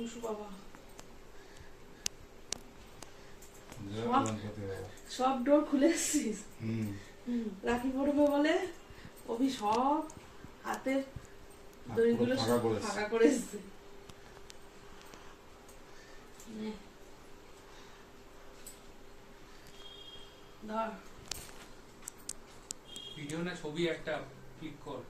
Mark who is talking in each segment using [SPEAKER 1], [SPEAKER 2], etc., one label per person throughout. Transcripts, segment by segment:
[SPEAKER 1] অংশু বাবা সব ডোর খুলে এসছিস রাখি পড়বে বলে অভি সব হাতের দড়িগুলো
[SPEAKER 2] ফাঁকা করে এসছে।
[SPEAKER 3] ভিডিও না ছবি একটা ক্লিক কর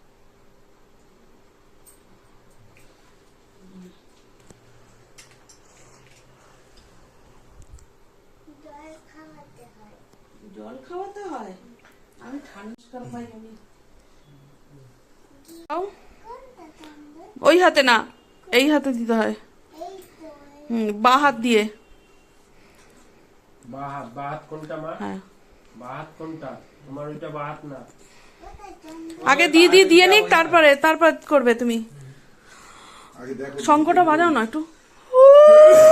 [SPEAKER 1] ওই হাতে না এই হাতে দিতে হয়। হুম বা হাত দিয়ে।
[SPEAKER 4] বা হাত বা হাত কোনটা মা?
[SPEAKER 1] হ্যাঁ।
[SPEAKER 4] বা হাত কোনটা? তোমার ওইটা বা হাত না।
[SPEAKER 1] আগে দিয়ে দিয়ে দিয়ে নিক তারপরে তারপর করবে তুমি। শঙ্কটা বাজাও না একটু।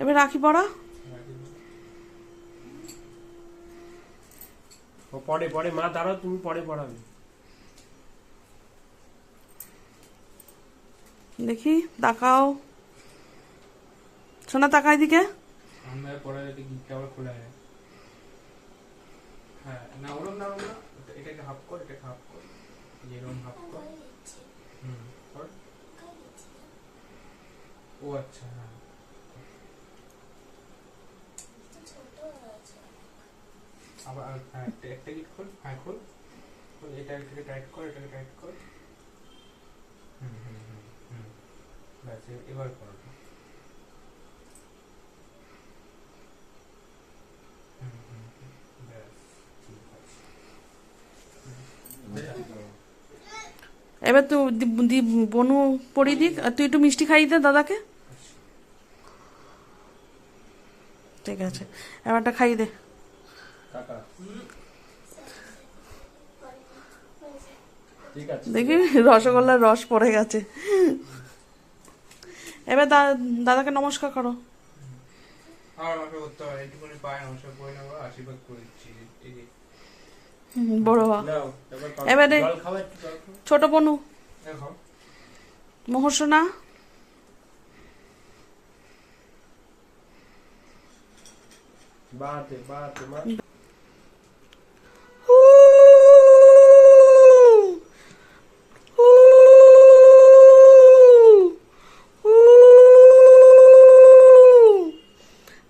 [SPEAKER 1] এবার রাখি পড়া।
[SPEAKER 4] ও পরে পরে মা দাঁড়াও তুমি পরে পড়াবে।
[SPEAKER 1] দেখি তাকাও। সোনা তাকাই দিকে
[SPEAKER 3] আমরা পরে যদি গিটটা আবার খোলা যায়। হ্যাঁ না ওরম না ওরম না। এটা- এটাকে হাফ কর এটাকে হাফ কর যেরকম হাফ কর হুম কর ও আচ্ছা হ্যাঁ। আবার হ্যাঁ একটা গিট খোল হ্যাঁ খোল এটা এটাকে টাইট কর এটাকে টাইট কর। হুম হুম হুম হুম। ব্যাস এবার করো।
[SPEAKER 1] এবার দি- বনু পড়ি দিক আর তুই একটু মিষ্টি খাইয়ে দে দাদাকে। ঠিক আছে এবারটা খাইয়ে দে। দেখি রসগোল্লার রস পড়ে গেছে। এবার দাদাকে নমস্কার করো।
[SPEAKER 3] আর আমাকে করতে হয় নমস্কার করে নেব আশীর্বাদ করে দিচ্ছি এই যে
[SPEAKER 1] হুম, বড় বা
[SPEAKER 4] নাও এবার করো।
[SPEAKER 1] এবারে-
[SPEAKER 4] জল খাওয়া একটু জল খাও।
[SPEAKER 1] ছোট বনু
[SPEAKER 3] দেখো
[SPEAKER 1] মহর্ষণা
[SPEAKER 4] বা হাতে বা হাতে মা
[SPEAKER 1] নাও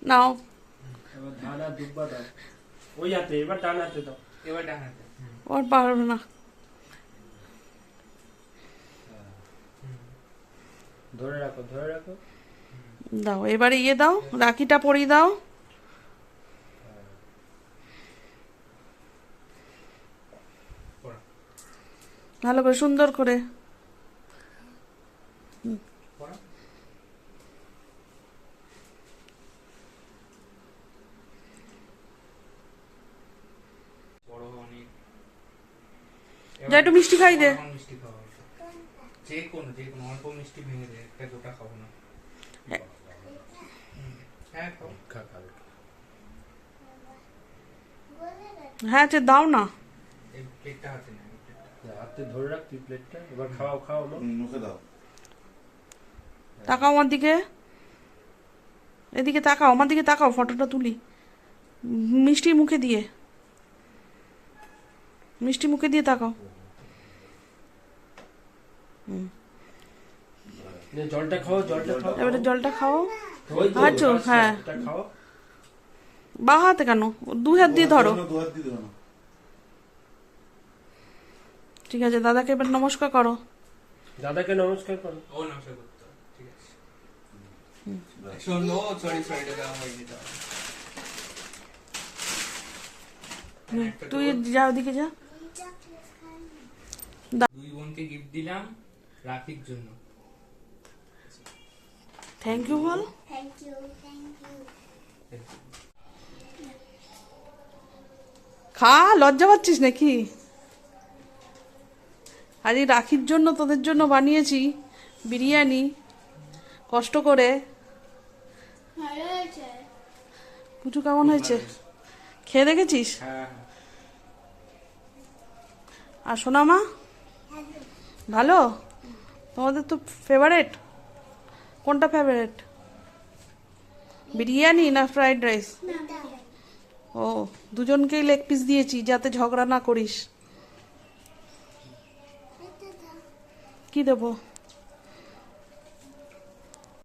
[SPEAKER 4] এবার ধান আর দুব্বা দাও ওই হাতে এবার ডান হাতে দাও
[SPEAKER 3] এবার ডান হাতে হুম
[SPEAKER 1] ওর পারবে না।
[SPEAKER 4] ধরে রাখো ধরে রাখো।
[SPEAKER 1] দাও এবারে ইয়ে দাও রাখিটা পরিয়ে দাও। ভালো করে সুন্দর করে।
[SPEAKER 3] পড়া বড় অনেক
[SPEAKER 1] যা একটু মিষ্টি খাই দে।
[SPEAKER 3] মিষ্টি খাওয়া যে কোনো যে কোনো অল্প মিষ্টি ভেঙে দে একটা গোটা খাব না। হ্যাঁ খাও।
[SPEAKER 4] খা খা
[SPEAKER 1] হ্যাঁ যে দাও না।
[SPEAKER 3] এই প্লেটটা হাতে নেই
[SPEAKER 4] হাতে ধরে রাখ তুই প্লেটটা এবার খাওয়াও খাও
[SPEAKER 2] মুখে দাও।
[SPEAKER 1] তাকাও আমার দিকে। এদিকে তাকাও আমার দিকে তাকাও ফটোটা তুলি। মিষ্টি মুখে দিয়ে। মিষ্টি মুখে দিয়ে তাকাও।
[SPEAKER 4] জলটা খাও জলটা খাও।
[SPEAKER 1] এবারে জলটা খাও। আচ্ছা, হ্যাঁ।
[SPEAKER 4] এটা
[SPEAKER 1] বা হাতে কেন? দু হাত দিয়ে ধরো।
[SPEAKER 2] দু হাত দিয়ে ধরো।
[SPEAKER 1] ঠিক আছে দাদাকে এবার নমস্কার করো।
[SPEAKER 4] দাদাকে নমস্কার করো।
[SPEAKER 3] ও নমস্কার করতে ঠিক আছে। শোন সরি সরি এটা আমার দিতে হবে একটা
[SPEAKER 1] তুই যা ওদিকে যা।
[SPEAKER 3] দুই গিফট দিলাম রাখির জন্য।
[SPEAKER 1] থ্যাংক ইউ বল
[SPEAKER 5] থ্যাংক ইউ থ্যাংক ইউ
[SPEAKER 1] খা লজ্জা পাচ্ছিস নাকি? আজ এই রাখির জন্য তোদের জন্য বানিয়েছি বিরিয়ানি কষ্ট করে। পুচু কেমন হয়েছে? খেয়ে দেখেছিস?
[SPEAKER 3] হ্যাঁ
[SPEAKER 1] আর সোনা মা ভালো? তোমাদের তো ফেভারেট কোনটা ফেভারেট বিরিয়ানি না ফ্রাইড রাইস ও, দুজনকেই লেগ পিস দিয়েছি, যাতে ঝগড়া না করিস। কি দেবো?